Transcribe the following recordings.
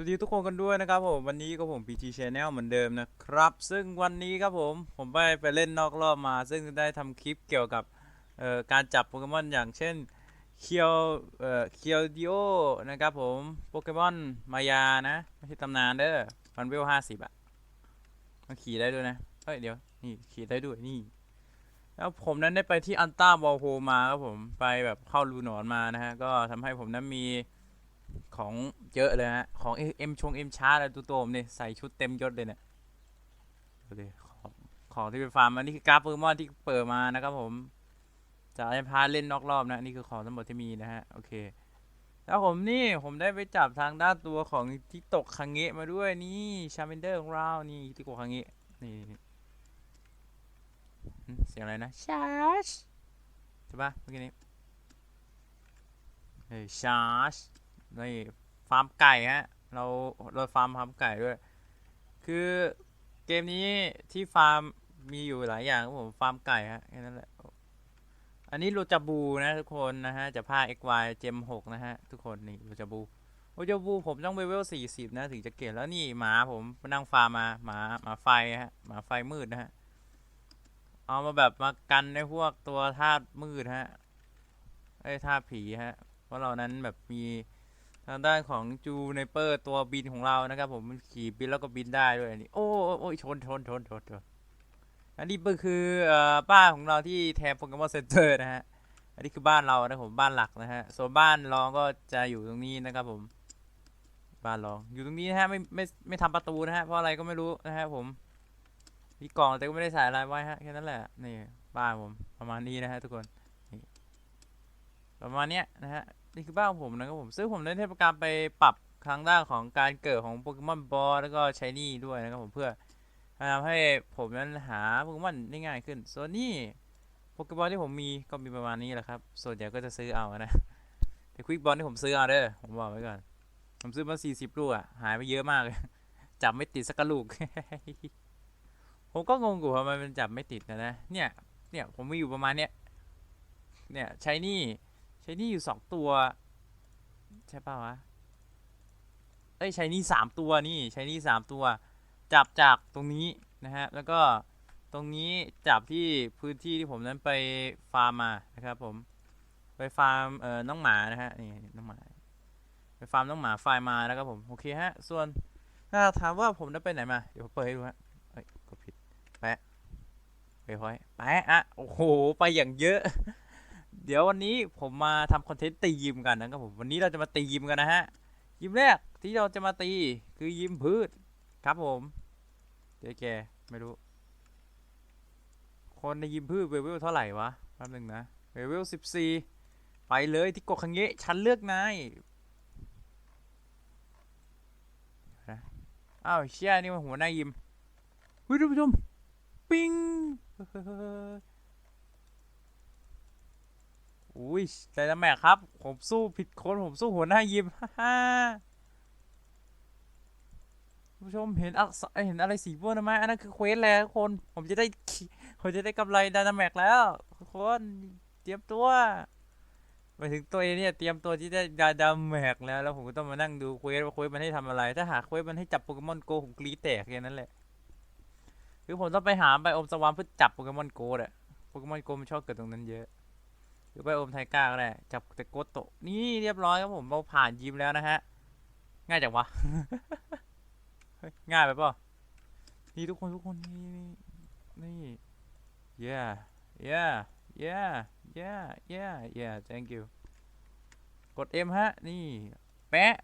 วัสดีทุกคนกันด้วยนะครับผมวันนี้ก็ผม PG Channel เหมือนเดิมนะครับ ซึ่งวันนี้ครับผมผมไปไปเล่นนอกรอบมา ซึ่งได้ทำคลิปเกี่ยวกับการจับโปเกมอนอย่างเช่นเคียวเอ่อเคียวดิโอนะครับผมโปเกมอนมายานะไม่ใช่ตำนานเด้อมันเวลห้าสิบอะมันขี่ได้ด้วยนะเฮ้ยเดี๋ยวนี่ขี่ได้ด้วยนี่ แล้วผมนั้นได้ไปที่อันต้าวอลโฮมาครับผมไปแบบเข้ารูหนอนมานะฮะก็ทำให้ผมนั้นมี ของเยอะเลยฮะของเอ็มชงเอ็มชาร์อะไรตัวโตมเนี่ยใส่ชุดเต็มยศเลยเนี่ยดูดิของของที่ไปฟาร์มอันนี้คือการ์ดโปเกมอนที่เปิดมานะครับผมจะให้พาเล่นนอกรอบนะนี่คือของทั้งหมดที่มีนะฮะโอเค แล้วผมนี่ผมได้ไปจับทางด้านตัวของที่ตกคังเงะมาด้วยนี่ชาเมนเดอร์ของเรานี่ที่ตกคังเงะนี่เสียงอะไรนะชาร์จใช่ปะเมื่อกี้นี้เฮ้ยชาร์จ นี่ฟาร์มไก่ฮะเราเราฟาร์มฟาร์มไก่ด้วย คือเกมนี้ที่ฟาร์มมีอยู่หลายอย่างครับผมฟาร์มไก่ฮะแค่นั้นแหละอันนี้โรจาบูนะทุกคนนะฮะจะพา XY เจมหกนะฮะทุกคนนี่โรจาบูโรจาบูผมต้องเลเวลสี่สิบนะถึงจะเก่งแล้วนี่หมาผมมานั่งฟาร์มมาหมาหมาไฟฮะหมาไฟมืดนะฮะเอามาแบบมากันในพวกตัวธาตุมืดฮะไอ้ธาตุผีฮะเพราะเรานั้นแบบมีางด้านของจูเนเปอร์ตัวบินของเรานะครับ ผมมันขี่บินแล้วก็บินได้ด้วยอันนี้ โอ้โอ้ยชนชนชนชนชนอันนี้ก็คือเอ่อบ้านของเราที่แทนโปเกมอนเซ็นเตอร์นะฮะอันนี้คือบ้านเรานะผมบ้านหลักนะฮะส่วนบ้านรองก็จะอยู่ตรงนี้นะครับผม บ้านรองอยู่ตรงนี้นะฮะไม่ไม่ไม่ทำประตูนะฮะเพราะอะไรก็ไม่รู้นะฮะผมมีกล่องแต่ก็ไม่ได้ใส่อะไรไว้ฮะแค่นั้นแหละนี่บ้านผมประมาณนี้นะฮะทุกคนประมาณเนี้ยนะฮะ นี่คือบ้านของผมนะครับผม ซึ่งผมได้เทศกาลไปปรับทางด้านของการเกิดของโปเกมอนบอลแล้วก็ชายนี่ด้วยนะครับผมเพื่อทำให้ผมนั้นหาโปเกมอนได้ง่ายขึ้น ส่วนนี้โปเกมอนที่ผมมีก็มีประมาณนี้แหละครับ ส่วนใหญ่ก็จะซื้อเอานะ แต่ควิกบอลที่ผมซื้อเอาเด้อ ผมบอกไว้ก่อน ผมซื้อมาสี่สิบลูกอะหายไปเยอะมากเลยจับไม่ติดสักลูก ผมก็งงอยู่ทำไมมันจับไม่ติดนะนะ เนี่ย เนี่ยผมมีอยู่ประมาณเนี้ย เนี่ยใช้นี่ ใช้นี่อยู่สองตัว ใช่ป่าวะเอ้ยใช้นี่สามตัวนี่ใช้นี่สามตัว จับจากตรงนี้นะฮะแล้วก็ตรงนี้จับที่พื้นที่ที่ผมนั้นไปฟาร์มมานะครับผมไปฟาร์มเอ่อน้องหมานะฮะนี่น้องหมาไปฟาร์มน้องหมาไฟมาแล้วครับผมโอเคฮะส่วนถ้าถามว่าผมได้ไปไหนมาเดี๋ยวเปิดให้ดูฮะเอ้ยกดผิดแปะไปพอยแปะอะโอ้โหไปอย่างเยอะ เดี๋ยววันนี้ผมมาทำคอนเทนต์ตียิมกันนะครับผมวันนี้เราจะมาตียิมกันนะฮะยิมแรกที่เราจะมาตีคือยิมพืชครับผมเจ๊แกไม่รู้ คนในยิมพืชเวลเท่าไหร่วะแป๊บหนึงนะเวลสิบสี่ไปเลยที่กกคังเงะฉันเลือกนายอ้าวเชี่ยนี่มันหัวหน้ายิมเฮ้ยท่านผู้ชม ปิ้ง อุ้ยแต่ละแม่ครับ ผมสู้ผิดคนผมสู้หัวหน้ายิมฮ่าผู้ชมเห็นอะเห็นอะไรสีม่วงไหมอันนั้นคือเควสแล้วทุกคน ผมจะได้ผมจะได้กำไรดานาแม็กแล้วคนเตรียมตัวไปถึงตัวเองเนี่ยเตรียมตัวที่ได้ดาดาแม็กแล้วแล้วผมก็ต้องมานั่งดูเควสว่าเควสมันให้ทำอะไร ถ้าหาเควสมันให้จับโปเกมอนโกผมกรีดแตกแค่นั้นแหละคือผมต้องไปหาไบอมสวามเพื่อจับโปเกมอนโกแหละโปเกมอนโกมันชอบเกิดตรงนั้นเยอะ หรือไปอมไทก้าก็ได้จับแต่โกโตะนี่เรียบร้อยครับผมเราผ่านยิมแล้วนะฮะ ง่ายจังวะ ง่ายไปเปล่ะนี่ทุกคนทุกคนนี่นี่นี่ yeah yeah yeah yeah yeah yeah thank you กด M ฮะ นี่แปะ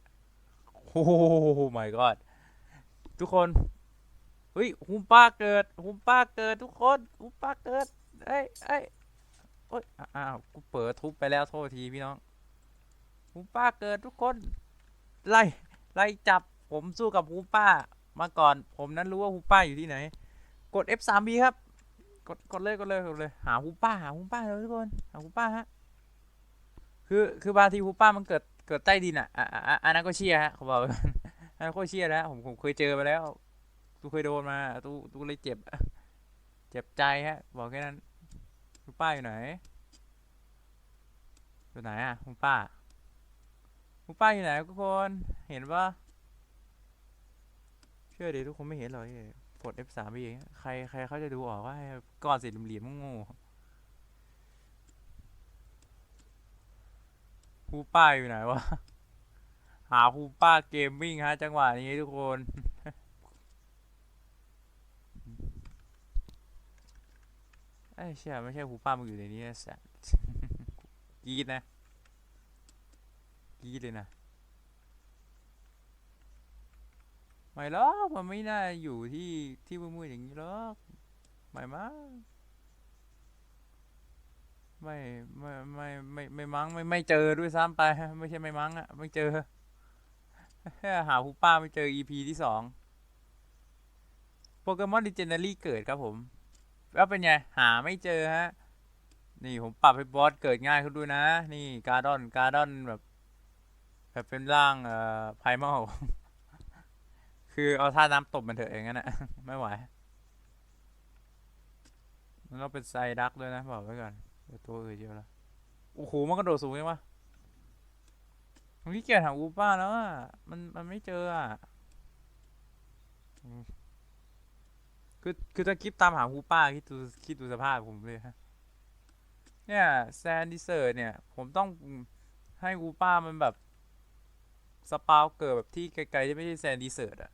โอ้โห my god ทุกคนเฮ้ยหุมป้าเกิดหุมป้าเกิดทุกคนหุมป้าเกิดเอ้ยเอ้ย โอ๊ยอ้าวกูเปิดทุบไปแล้วโทษทีพี่น้องหูป้าเกิดทุกคนไล่ไล่จับผมสู้กับหูป้ามาก่อน ผมนั้นรู้ว่าหูป้าอยู่ที่ไหน กด F3B ครับ กดกดเลยกดเลยกดเลย หาหูป้าหาหูป้าเลยทุกคนหาหูป้าฮะคือคือบางทีหูป้ามันเกิดเกิดใต้ดินอะอะอะอันนั้นก็เชียร์ฮะเขาบอกไว้ก่อนอันนั้นก็เชียร์แล้วผมผมเคยเจอมาแล้วตูเคยโดนมาตูตูเลยเจ็บ เจ็บใจฮะ บอกแค่นั้น คุณป้าอยู่ไหน อยู่ไหนอะคุณป้าคุณป้าอยู่ไหนทุกคน เห็นปะเชื่อดิทุกคนไม่เห็นหรอกกด F3 ไปเองใครใครเขาจะดูออกว่าไอ้ก้อนสีเหลี่ยมๆโง่ๆฮูป้าอยู่ไหนวะ หาฮูป้าเกมมิ่งฮะ จังหวะนี้ทุกคน ไอ้เชี่ยไม่ใช่ฮูป้ามึงอยู่ในนี้นะสัสกรีดนะกรีดเลยนะไม่หรอกมันไม่น่าอยู่ที่ที่มืดๆอย่างนี้หรอกไม่มั้งไม่ไม่ไม่ไม่ไม่มั้งไม่ไม่เจอด้วยซ้ำไปไม่ใช่ไม่มั้งอะไม่เจอแค่หาฮูป้าไม่เจอ EP ที่สองโปเกมอนดิเจเนอรี่เกิดครับผม แล้วเป็นไง หาไม่เจอฮะ นี่ผมปรับให้บอสเกิดง่ายขึ้นด้วยนะ นี่การ์ดอนการ์ดอนแบบแบบเป็นร่างเอ่อไพมาลคือเอาท่าน้ำตบมันเถอะอย่างนั้นอะไม่ไหว มันต้องเป็นไซดักด้วยนะ บอกไว้ก่อนเดี๋ยวตัวอื่นเยอะแล้วโอ้โหมันกระโดดสูงยังวะผมขี้เกียจหาอูป้าแล้วอะมันมันไม่เจออะ คือคือถ้าคลิปตามหาฮูป้าคิดดูคิดดูสภาพผมเลยฮะเนี่ยแซนดิเซอร์เนี่ย ผมต้องให้ฮูป้ามันแบบ สปาวเกิดแบบที่ไกลๆที่ไม่ใช่แซนดิเซอร์อะ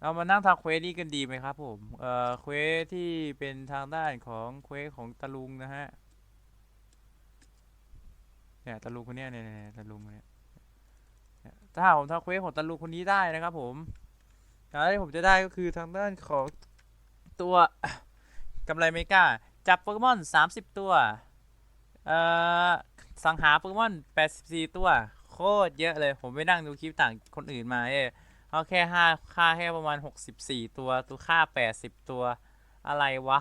เรามานั่งทำเควสนี้กันดีไหมครับผม เอ่อ เควสที่เป็นทางด้านของเควสของตะลุงนะฮะ เนี่ยตะลุงคนเนี้ยเนี่ยตะลุงคนเนี้ยเนี่ยถ้าหาผมทำเควสของตะลุงคนนี้ได้นะครับผม แล้วที่ผมจะได้ก็คือทางด้านของตัวกำไรเมกาจับโปเกมอน 30 ตัว เอ่อ สังหารโปเกมอน 84 ตัว โคตรเยอะเลย ผมไปนั่งดูคลิปต่างคนอื่นมาเอ้ยเอาแค่ห้าค่าแค่ประมาณหกสิบสี่ตัว ตัวค่าแปดสิบตัว อะไรวะ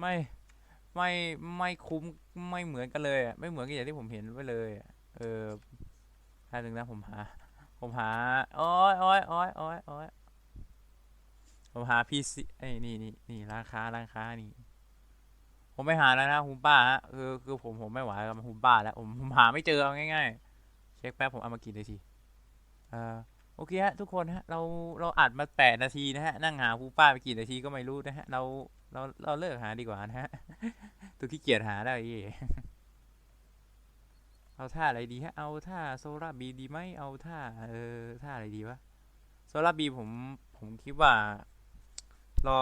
ไม่ ไม่ ไม่คุ้ม ไม่เหมือนกันเลย ไม่เหมือนกันอย่างที่ผมเห็นไว้เลย เออถ้าถึงนะผมหา ผมหาโอ้ยโอ้ยโอ้ยโอ้ยโอ้ยผมหาพีซีไอ้นี่นี่นี่ร้านค้าร้านค้านี่ ผมไม่หาแล้วนะฮุมป้าฮะคือคือผมผมไม่ไหวกับฮุมป้าแล้วผมผมหาไม่เจอเอาง่าย ๆ เช็คแป๊บผมเอามากินเลยทีเอ่อโอเคฮะทุกคนฮะเราเราอัดมาแปดนาทีนะฮะนั่งหาฮูป้าไปกี่นาทีก็ไม่รู้นะฮะเราเราเราเลิกหาดีกว่านะฮะตัวขี้เกียจหาได้ยี่ เอาท่าอะไรดีฮะ เอาท่าโซล่าบีดีไหมเอาท่าเออท่าอะไรดีวะโซล่าบีผมผมคิดว่า รอ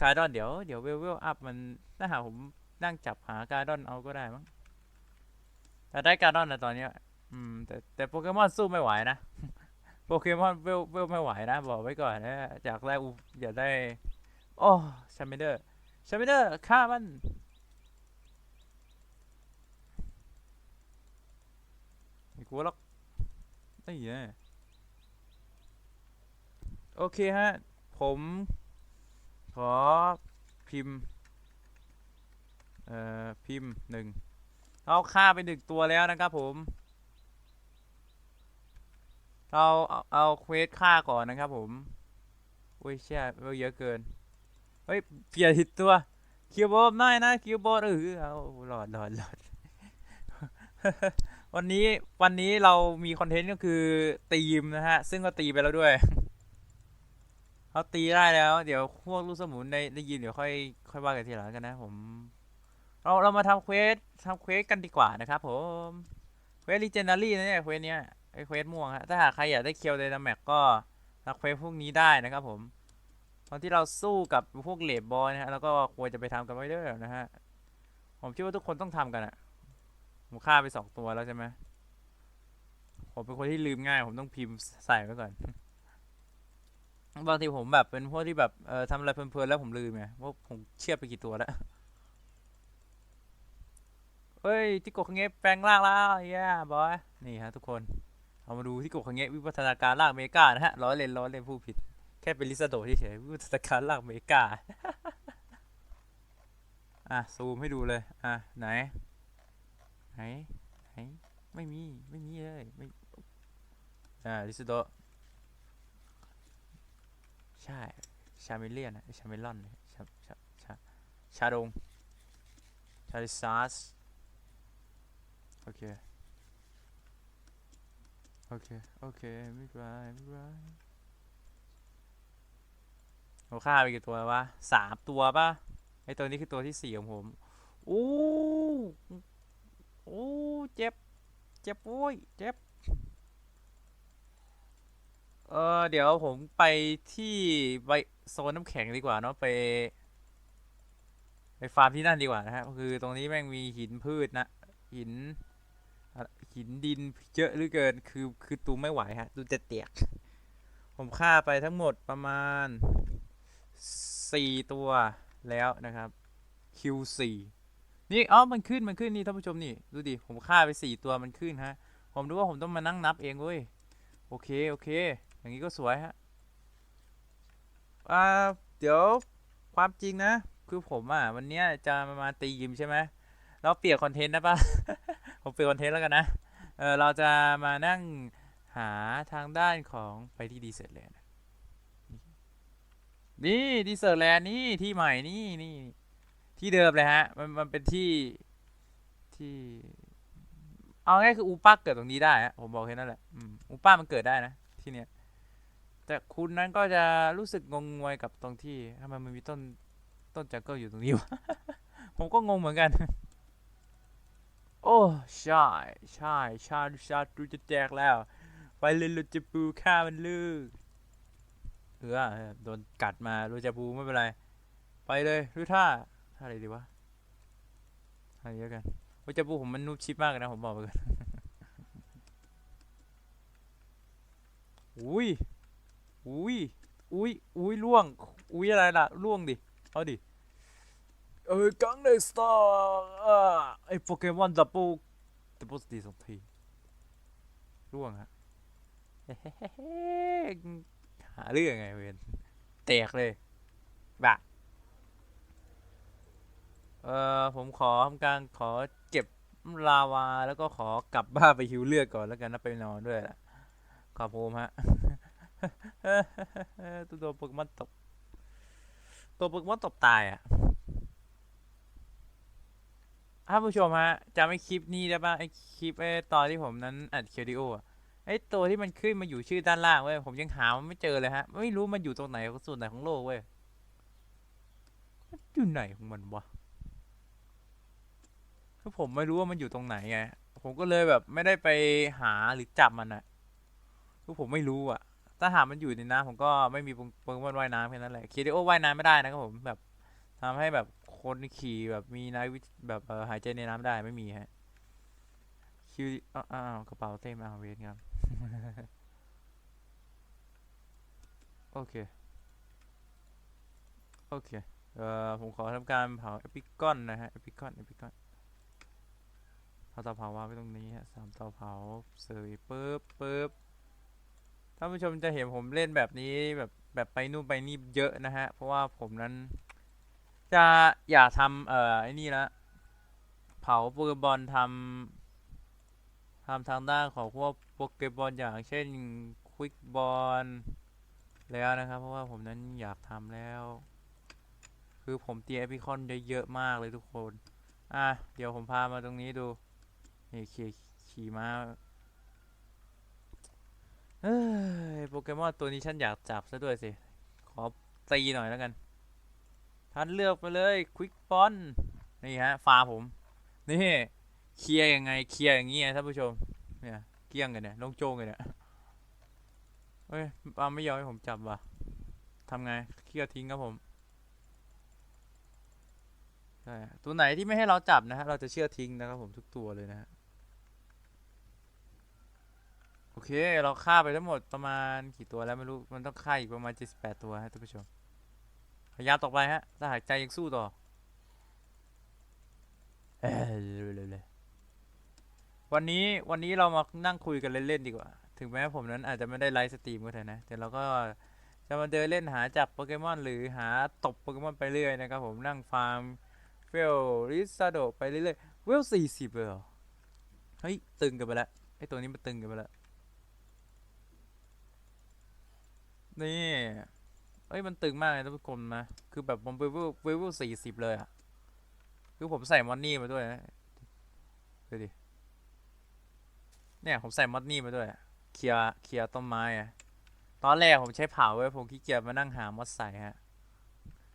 การ์ดอนเดี๋ยวเดี๋ยวเวลเวลอัพมันถ้าหากผมนั่งจับหาการ์ดอนเอาก็ได้มั้งแต่ได้การ์ดอนนะตอนนี้อืมแต่แต่โปเกมอนสู้ไม่ไหวนะโปเกมอนเวลเวลไม่ไหวนะบอกไว้ก่อนนะอยากได้อูอยากได้โอ้ชาเมเดอร์ชาเมเดอร์ฆ่ามัน ไม่กลัวหรอกนี่ไงโอเคฮะ ผม ขอพิมพ์ เอ่อ พิมพ์หนึ่งเอาฆ่าไปหนึ่งตัวแล้วนะครับผม เราเอาเอาเควสฆ่าก่อนนะครับผม อุ้ยเชี่ยเยอะเกิน เฮ้ยเปลี่ยนผิดตัว คิวบอลได้นะ คิวบอลเออเอาหลอดหลอดหลอด วันนี้วันนี้เรามีคอนเทนต์ก็คือตีมนะฮะ ซึ่งก็ตีไปแล้วด้วยเขาตีได้แล้ว เดี๋ยวพวกลูกสมุนได้ได้ยินเดี๋ยวค่อยค่อยว่ากันทีหลังกันนะผม เราเรามาทำเควสทำเควสกันดีกว่านะครับผมเควสลีเจนารี่นะเนี่ยเควสเนี้ยไอเควสม่วงฮะถ้าหากใครอยากได้เคียวไดนาแม็กก็รักเควสพวกนี้ได้นะครับผม ตอนที่เราสู้กับพวกเลดบอยนะฮะแล้วก็ควรจะไปทำกันไว้ด้วยนะฮะผมคิดว่าทุกคนต้องทำกันอะ ผมฆ่าไปสองตัวแล้วใช่ไหมผมเป็นคนที่ลืมง่าย ผมต้องพิมพ์ใส่ไว้ก่อน บางทีผมแบบเป็นพวกที่แบบเอ่อทำอะไรเพลินๆแล้วผมลืมไงว่าผมเชียบไปกี่ตัวแล้วเฮ้ยที่กดขังเงแปลงร่างแล้วเย้บอยนี่ฮะทุกคนเอามาดูที่กบขังเงะวิวัฒนาการลากเมกานะฮะร้อยเลนร้อยเลนผู้ผิด แค่เป็นลิซาโดเฉยวิวัฒนาการลากเมกาอะซูมให้ดูเลยอะไหน ไหนไหนไม่มี ไม่มีเลย ไม่ อ่า ลิซโดใช่ ชาเมเลียนะชาเมลอนชาชา ชา ชาดง ชาริซาส โอเค โอเค โอเค ไม่เป็นไรไม่เป็นไรผมฆ่าไปกี่ตัววะสามตัวปะไอตัวนี้คือตัวที่สี่ของผมโอ้ โอ้เจ็บ เจ็บโอ้ยเจ็บ เออเดี๋ยวผมไปที่ไปโซนน้ำแข็งดีกว่าเนาะไป ไปฟาร์มที่นั่นดีกว่านะฮะคือตรงนี้แม่งมีหินพืชนะหินหินดินเยอะเหลือเกินคือคือตูไม่ไหวฮะตูจะเตียก ผมฆ่าไปทั้งหมดประมาณสี่ตัวแล้วนะครับ Q4 นี่อ๋อมันขึ้นมันขึ้นนี่ท่านผู้ชมนี่ดูดิผมฆ่าไปสี่ตัวมันขึ้นฮะ ผมดูว่าผมต้องมานั่งนับเองเว้ยโอเคโอเค อย่างนี้ก็สวยฮะอ่าเดี๋ยวความจริงนะ คือผมอะวันเนี้ยจะมามาตียิมใช่ไหมเราเปลี่ยนคอนเทนต์ได้ปะผมเปลี่ยนคอนเทนต์แล้วกันนะเออเราจะมานั่งหาทางด้านของไปที่ดีเซอร์แลนด์นะนี่ดีเซอร์แลนด์นี่ที่ใหม่นี่นี่ ที่เดิมเลยฮะ มันมันเป็นที่ที่ เอาง่ายคืออูป้าเกิดตรงนี้ได้ฮะผมบอกแค่นั้นแหละอืมอูป้ามันเกิดได้นะที่เนี้ยแต่คุณนั้นก็จะรู้สึกงงงวยกับตรงที่ทำไมมันมีต้นต้นจังเกิลอยู่ตรงนี้วะ ผมก็งงเหมือนกัน โอ้ใช่ใช่ชาดูชาดูจะแจกแล้ว ไปเลยลูจะปูฆ่ามันลูกเออโดนกัดมาลูจะปูไม่เป็นไร ไปเลยดูท่า ท่าอะไรดีวะท่านี้แล้วกันลูจะปูผมมันนูบชิปมากนะผมบอกไปก่อนอุ้ยอุ้ยอุ้ยอุ้ยล่วง อุ้ยอะไรล่ะล่วงดิ เอาดิ เออกังเนสตาร์ไอโปเกมอนดับเบิลดับเบิลสตีสองทีร่วงฮะเฮ้หาเรื่องไงเวนแตกเลยบะ เอ่อผมขอทำการขอเก็บลาวา แล้วก็ขอกลับบ้านไปฮิวเลือดก่อนแล้วกันนะไปนอนด้วยล่ะขอบคุณฮะ ตัวโปเกมอนตบตัวโปเกมอนตบตายอะท่านผู้ชมฮะจำไอ้คลิปนี้ได้ป่ะไอ้คลิปไอ้ตอนที่ผมนั้นอัดเคดิโออะไอ้ตัวที่มันขึ้นมาอยู่ชื่อด้านล่างเว้ยผมยังหามันไม่เจอเลยฮะ ไม่รู้มันอยู่ตรงไหนของส่วนไหนของโลกเว้ยอยู่ไหนของมันวะ คือผมไม่รู้ว่ามันอยู่ตรงไหนไง ผมก็เลยแบบไม่ได้ไปหาหรือจับมันอะคือผมไม่รู้อะถ้าหามันอยู่ในน้ำผมก็ไม่มีโปเกมอนว่ายน้ำแค่นั้นแหละเคียวดิโอว่ายน้ำไม่ได้นะครับผมแบบทำให้แบบคนขี่แบบมีนายวิแบบหายใจในน้ำได้ไม่มีฮะคิวอ้าวกระเป๋าเต็มอ้าวเวนครับ โอเค โอเค เอ่อ ผมขอทำการเผาเอพิกอนนะฮะเอพิกอนเอพิกอน เอาเตาเผาวางไว้ตรงนี้ฮะสามเตาเผาเสยปึ๊บปึ๊บท่านผู้ชมจะเห็นผมเล่นแบบนี้แบบแบบไปนู่นไปนี่เยอะนะฮะ เพราะว่าผมนั้น จะอยากทำเอ่อไอ้นี่ละเผาโปเกมอนทำทำทางด้านของพวกโปเกมอนอย่างเช่นควิกบอลแล้วนะครับ เพราะว่าผมนั้นอยากทำแล้ว คือผมเตียเอพิคอนเยอะมากเลยทุกคน อะ เดี๋ยวผมพามาตรงนี้ดู นี่ขี่ขี่ม้าเอ้ยโปเกมอนตัวนี้ฉันอยากจับซะด้วยสิ ขอตีหน่อยแล้วกัน ท่านเลือกไปเลยควิกบอลนี่ฮะฟาผม นี่เคลียร์ยังไงเคลียร์อย่างงี้ไงท่านผู้ชม เนี่ยเกลี้ยงกันเนี่ยลงโจงกันเนี่ยเฮ้ยปาล์มไม่ยอมให้ผมจับว่ะทำไงเคลียร์ทิ้งครับผมใช่ตัวไหนที่ไม่ให้เราจับนะฮะเราจะเชื่อทิ้งนะครับผมทุกตัวเลยนะฮะ โอเค เราฆ่าไปทั้งหมดประมาณกี่ตัวแล้วไม่รู้ มันต้องฆ่าอีกประมาณ 78 ตัวฮะท่านผู้ชม พยายามต่อไปฮะ ถ้าหากใจยังสู้ต่อเอ้ยเร็วเลยวันนี้วันนี้เรามานั่งคุยกันเล่นๆดีกว่า ถึงแม้ผมนั้นอาจจะไม่ได้ไลฟ์สตรีมก็เถอะนะ แต่เราก็จะมาเดินเล่นหาจับโปเกมอนหรือหาตบโปเกมอนไปเรื่อยนะครับผมนั่งฟาร์มเฟลริซาโดไปเรื่อยๆเวลสี่สิบเลยเหรอ เฮ้ย ตึงกันไปแล้วไอตัวนี้มันตึงกันไปแล้ว นี่เอ้ยมันตึงมากเลยท่านผู้ชมนะ คือแบบผมเวลเวลสี่สิบเลยอะคือผมใส่มอนนี่มาด้วยนะดูดิ เนี่ยผมใส่มอนนี่มาด้วย เคลียเคลียต้นไม้อะตอนแรกผมใช้เผาไว้ยผมขี้เกียจมานั่งหามอสใส่ฮะ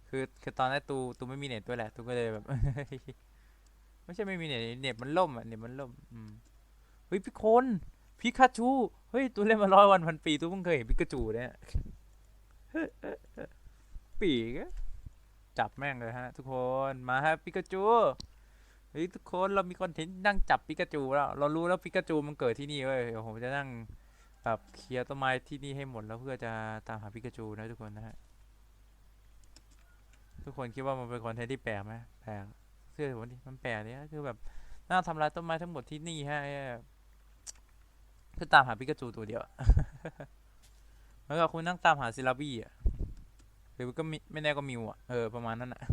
คือคือตอนนั้นตูตูไม่มีเน็ตด้วยแหละตูก็เลยแบบ ไม่ใช่ไม่มีเน็ตเน็ตมันล่มอะเน็ตมันล่ม อืมเฮ้ยพี่คนพิกาจู เฮ้ยตูเล่นมาร้อยวันพันปีตูเพิ่งเคยเห็นพิกาจูเนี่ย ปีกอะจับแม่งเลยฮะ ทุกคนมาฮะปิกาจูเฮ้ยทุกคนเรามีคอนเทนต์นั่งจับปิกาจูแล้ว เรารู้แล้วปิกาจูมันเกิดที่นี่เว้ยเดี๋ยวผมจะนั่งแบบเคลียร์ต้นไม้ที่นี่ให้หมดแล้วเพื่อจะตามหาปิกาจูนะทุกคนนะฮะทุกคนคิดว่ามันเป็นคอนเทนต์ที่แปลกไหมแปลกเชื่อผมดิมันแปลกเนี่ยคือแบบน่าทำลายต้นไม้ทั้งหมดที่นี่ฮะเพื่อตามหาปิกาจูตัวเดียว แล้วก็คุณนั่งตามหาซิลาบี้อะหรือก็ไม่แน่ก็มิวอะเออประมาณนั้นอะ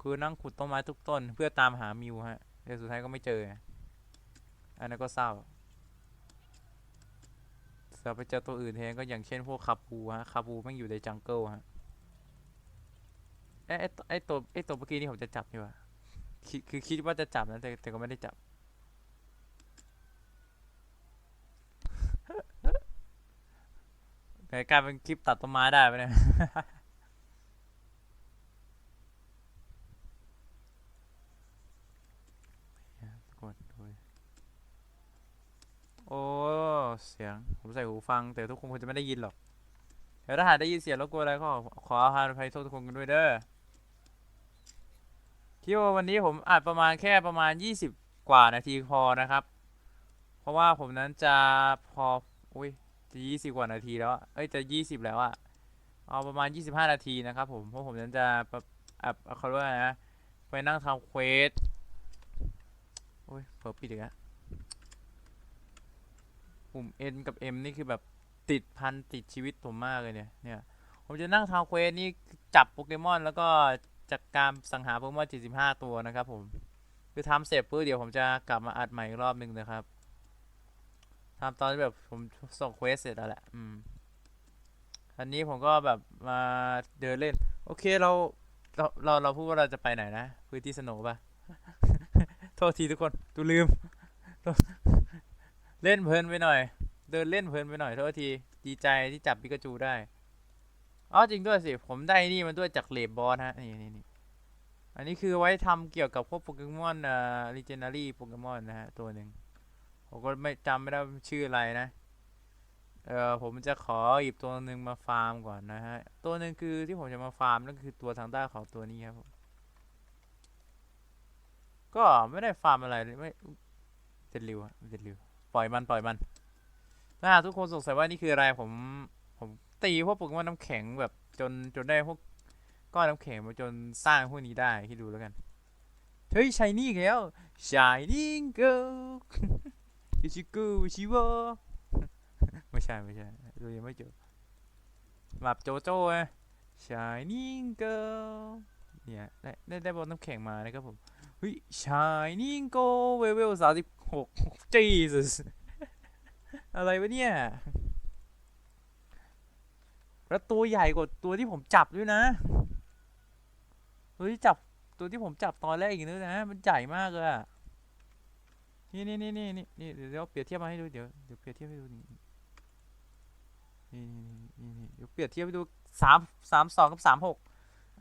คือนั่งขุดต้นไม้ทุกต้น เพื่อตามหามิวฮะแต่สุดท้ายก็ไม่เจอ อันนั้นก็เศร้าเราไปเจอตัวอื่นแทนก็อย่างเช่นพวกคาปูฮะคาปูแม่งอยู่ในจังเกิลฮะเอ้ยไอ้ตัวไอ้ตัวไอ้ตัวเมื่อกี้นี่ผมจะจับอยู่ว่ะคือคิดว่าจะจับนะแต่แต่ก็ไม่ได้จับ กลายกายเป็นคลิปตัดต้นไม้ได้ไปเนี่ยกคนดูโอ้ เสียง ผมใส่หูฟัง แต่ทุกคนคงจะไม่ได้ยินหรอก เดี๋ยวถ้าหากได้ยินเสียงรบกวนอะไรก็ขออภัยโทษทุกคนกันด้วยเด้อคิดว่าวันนี้ผมอัดประมาณแค่ประมาณ 20 กว่านาทีพอนะครับ เพราะว่าผมนั้นจะพอ อุ้ย จะยี่สิบกว่านาทีแล้ว เอ้ยจะยี่สิบแล้วอะเอาประมาณยี่สิบห้านาทีนะครับผมเพราะผมนั้นจะแบบอะเขาเรียกว่าไงนะไปนั่งทำเควสโอ้ยเผลอปิดอีกแล้วปุ่ม N กับ M นี่คือแบบติดพันติดชีวิตผมมากเลยเนี่ยเนี่ยผมจะนั่งทำเควสนี่จับโปเกมอน แล้วก็จัดการสังหารโปเกมอน 75 ตัวนะครับผม คือทำเสร็จปุ๊บเดี๋ยวผมจะกลับมาอัดใหม่อีกรอบหนึ่งนะครับ ทำตอนที่แบบผมส่งเควสเสร็จแล้วแหละ อืม อันนี้ผมก็แบบมาเดินเล่น โอเคเราเราเราเราพูดว่าเราจะไปไหนนะ พื้นที่สโนว์ป่ะ โทษทีทุกคนตูลืม เล่นเพลินไปหน่อย เดินเล่นเพลินไปหน่อยโทษที ดีใจที่จับปิกาจูได้อ๋อจริงด้วยสิ ผมได้นี่มันด้วยจากเลบบอสฮะ นี่นี่นี่อันนี้คือไว้ทำเกี่ยวกับพวกโปเกมอนอ่าลีเจนารีโปเกมอนนะฮะ ตัวหนึ่ง ผมก็ไม่จำไม่ได้ชื่ออะไรนะ เออผมจะขอหยิบตัวหนึ่งมาฟาร์มก่อนนะฮะ ตัวหนึ่งคือที่ผมจะมาฟาร์มนั่นคือตัวทางด้านของตัวนี้ครับผมก็ไม่ได้ฟาร์มอะไรเลยไม่เจ็ดริวะเจ็ดริวปล่อยมันปล่อยมันถ้าทุกคนสงสัยว่านี่คืออะไรผมผมตีพวกโปเกมอนน้ำแข็งแบบจนจนได้พวกก้อนน้ำแข็งมาจนสร้างพวกนี้ได้ที่ดูแล้วกัน เฮ้ยชายนี่แล้ว Shining Girl อิชิกุชิวะไม่ใช่ไม่ใช่ตัวยังไม่เจอแบบโจโจ้ไง Shining Girl เนี่ยได้ได้ได้บอลน้ำแข็งมานะครับผมเฮ้ย Shining Girl เวลสามสิบหก Jesus อะไรวะเนี่ยแล้วตัวใหญ่กว่าตัวที่ผมจับด้วยนะตัวที่จับตัวที่ผมจับตอนแรกอีกนึงนะ มันใหญ่มากเลยอะ นี่นี่นี่นี่นี่นี่เดี๋ยวเปรียบเทียบมาให้ดูเดี๋ยวเดี๋ยวเปรียบเทียบให้ดูนี่นี่นี่นี่นี่เดี๋ยวเปรียบเทียบให้ดูสามสามสองกับสามหก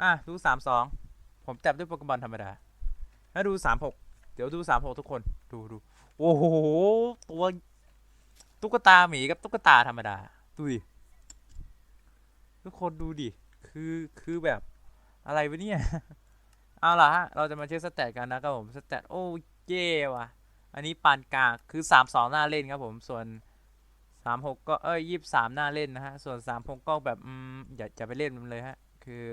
อะดูสามสองผมจับด้วยโปเกมอนธรรมดาถ้าดูสามหกเดี๋ยวดูสามหกทุกคนดูดูโอ้โหตัวตุ๊กตาหมีกับตุ๊กตาธรรมดาดูดิทุกคนดูดิคือคือแบบอะไรวะเนี่ยเอาล่ะฮะเราจะมาเช็คสแตทกันนะครับผมสแตทโอ้เย่ว่ะ อันนี้ปานกลางคือสามสองหน้าเล่นครับผมส่วนสามหกก็เอ้ยยี่สามหน้าเล่นนะฮะส่วนสามหกก็แบบอืมอย่าจะไปเล่นมันเลยฮะคือ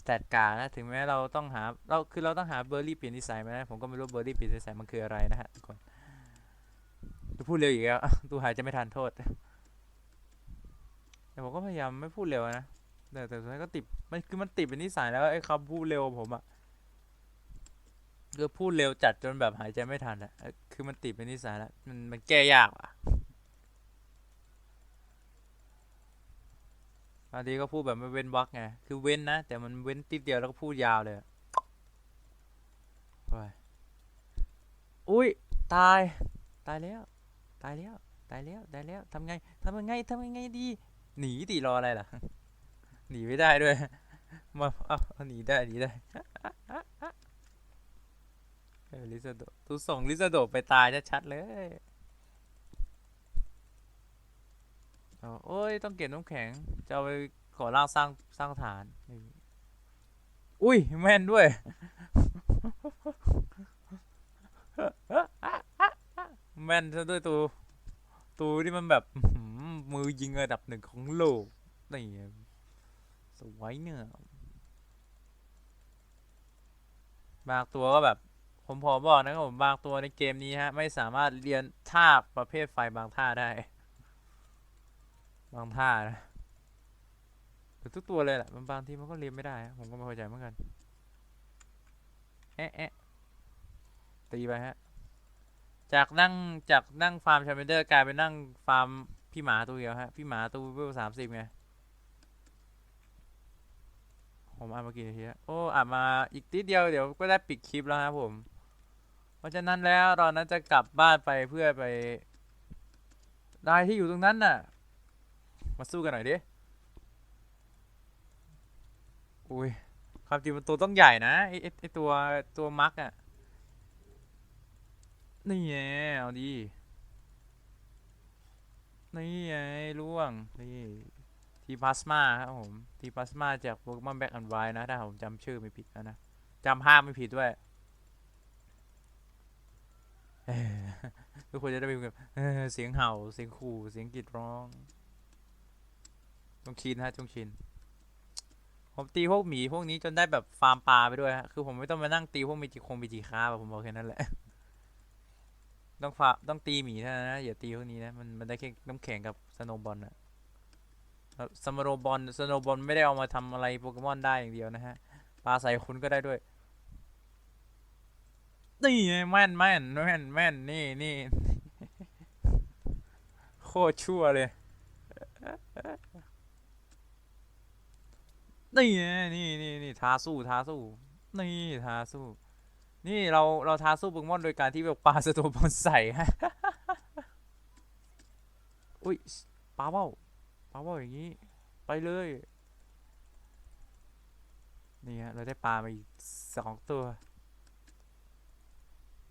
สแตทกานะถึงแม้เราต้องหาเราคือเราต้องหาเบอร์รี่เปลี่ยนนิสัยมานะผมก็ไม่รู้เบอร์รี่เปลี่ยนนิสัยมันคืออะไรนะฮะทุกคนดูพูดเร็วอีกแล้วดูหายจะไม่ทันโทษแต่ผมก็พยายามไม่พูดเร็วนะแต่แต่สุดท้ายก็ติดมันคือมันติดเป็นนิสัยแล้วไอ้คำพูดเร็วผมอะ คือพูดเร็วจัดจนแบบหายใจไม่ทันอะคือมันติดเป็นนิสัยแล้วมันมันแก้ยากอะบางทีก็พูดแบบไม่เว้นวรรคไง คือเว้นนะ แต่มันเว้นติดเดียวแล้วก็พูดยาวเลยอุ้ยตาย ตายแล้ว ตายแล้ว ตายแล้ว ตายแล้วทำไงทำยังไงทำยังไงดี หนีดิรออะไรล่ะ หนีไม่ได้ด้วย มา เอาหนีได้ หนีได้ ลิซาโดตูส่งลิซาโดไปตายชัดๆเลยเอาโอ้ยต้องเก็บน้ำแข็ง จะไปก่อร่างสร้างสร้างฐาน อุ้ย แม่นด้วย แม่นซะด้วยตูตูที่มันแบบมือยิงระดับหนึ่งของโลกนี่สวยเนี่ยบางตัวก็แบบ ผมพอบอกนะครับผมบางตัวในเกมนี้ฮะ ไม่สามารถเรียนท่าประเภทไฟบางท่าได้ บางท่านะหรือทุกตัวเลยแหละบางบางทีมันก็เรียนไม่ได้ ผมก็ไม่เข้าใจเหมือนกันแอะแอะตีไปฮะ จากนั่งจากนั่งฟาร์มชาเมนเดอร์กลายเป็นนั่งฟาร์มพี่หมาตัวเดียวฮะ พี่หมาตัวเวลสามสิบไง ผมอ่านมากี่นาทีแล้วโอ้อ่านมาอีกนิดเดียวเดี๋ยวก็ได้ปิดคลิปแล้วครับผม เพราะฉะนั้นแล้วตอนนั้นจะกลับบ้านไปเพื่อไปนายที่อยู่ตรงนั้นน่ะ มาสู้กันหน่อยดิ อุ้ยความจริงมันตัวต้องใหญ่นะไอไอ้ไอตัวตัวมักอะนี่ไงเอาดี นี่ไงล่วง นี่ทีพลาสมาครับผม ทีพลาสมาจากโปเกมอนแบ็กแอนด์ไวนะ ถ้าผมจำชื่อไม่ผิดนะนะจำภาไม่ผิดด้วย ทุกคนจะได้เป็นแบบเออเสียงเห่าเสียงขู่เสียงกรีดร้องจงชินฮะจงชินผมตีพวกหมีพวกนี้จนได้แบบฟาร์มปลาไปด้วยฮะคือผมไม่ต้องมานั่งตีพวกมีจิคงมีจิค้าแบบผมบอกแค่นั้นแหละต้องฟาต้องตีหมีเท่านั้นนะอย่าตีพวกนี้นะมันมันได้แค่น้ำแข็งกับสโนบอลอะสมโนว์บอลสโนบอลไม่ได้เอามาทำอะไรโปเกมอนได้อย่างเดียวนะฮะปลาใส่คุณก็ได้ด้วย นี่ไงแม่นแม่นแม่นแม่นนี่นี่โคตรชั่วเลย นี่ไงนี่นี่นี่ท้าสู้ท้าสู้ นี่ท้าสู้ นี่เราเราท้าสู้โปเกมอนโดยการที่แบบปาสโตบอลใส่ฮะอุ้ยปาเบ้าปาเบ้าอย่างนี้ ไปเลย นี่ฮะเราได้ปลามาอีกสองตัว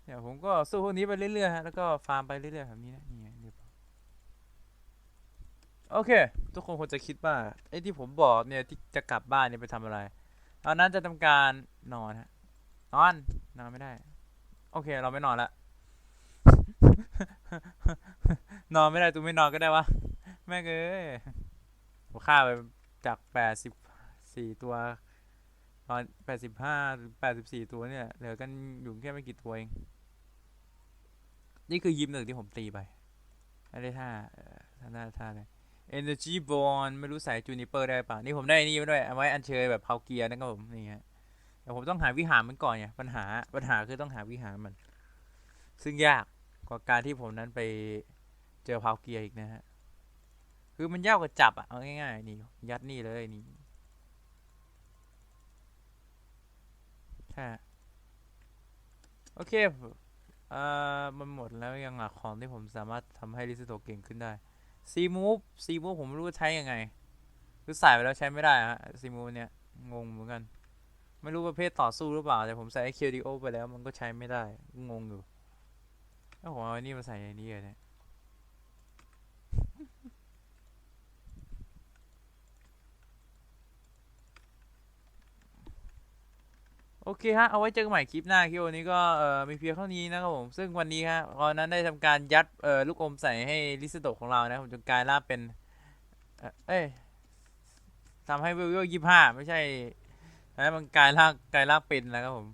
เนี่ยผมก็สู้พวกนี้ไปเรื่อยๆฮะแล้วก็ฟาร์มไปเรื่อยๆแบบนี้นะนี่ไงเรียบร้อยโอเค ทุกคนคงจะคิดว่าไอ้ที่ผมบอกเนี่ยที่จะกลับบ้านเนี่ยไปทำอะไรตอนนั้นจะทำการนอนฮะนอนนอนไม่ได้ โอเค เราไม่นอนละนอนไม่ได้ตูไม่นอนก็ได้วะแม่เอ้ยผมฆ่าไปจากแปดสิบสี่ตัวตอนแปดสิบห้าหรือแปดสิบสี่ตัวเนี่ยเหลือกันอยู่แค่ไม่กี่ตัวเอง นี่คือยิมหนึ่งที่ผมตีไปไม่ได้ท่าท่าหน้าท่าเลย Energy Bond ไม่รู้ใส่จูนิเปอร์ได้ป่ะ นี่ผมได้นี่มาด้วยเอาไว้อัญเชิญแบบเผาเกียร์นะครับผมนี่ฮะแต่ผมต้องหาวิหารมันก่อนไงปัญหาปัญหาคือต้องหาวิหารมัน ซึ่งยากกว่าการที่ผมนั้นไปเจอเผาเกียร์อีกนะฮะคือมันยากกว่าจับอะเอาง่ายๆนี่ยัดนี่เลยนี่ใช่โอเค เอ่อมันหมดแล้วยังอะของที่ผมสามารถทำให้ลิซโตเก่งขึ้นได้ซีมูฟซีมูฟผมไม่รู้ว่าใช้ยังไงคือใส่ไปแล้วใช้ไม่ได้ฮะซีมูฟเนี่ยงงเหมือนกัน ไม่รู้ประเภทต่อสู้หรือเปล่า แต่ผมใส่คิวดิโอไปแล้วมันก็ใช้ไม่ได้ งงอยู่แล้วผมเอาอันนี้มาใส่ในนี้เลยเนี่ย โอเคฮะ เอาไว้เจอกันใหม่คลิปหน้าคลิปวันนี้ก็เอ่อมีเพียงเท่านี้นะครับผม ซึ่งวันนี้ฮะตอนนั้นได้ทำการยัดเอ่อลูกอมใส่ให้ลิสโตของเรานะผมจนกลายร่างเป็น เอ้ยทำให้เวลยี่ห้าไม่ใช่แล้วมันกลายร่างกลายร่างเป็นแล้วครับผม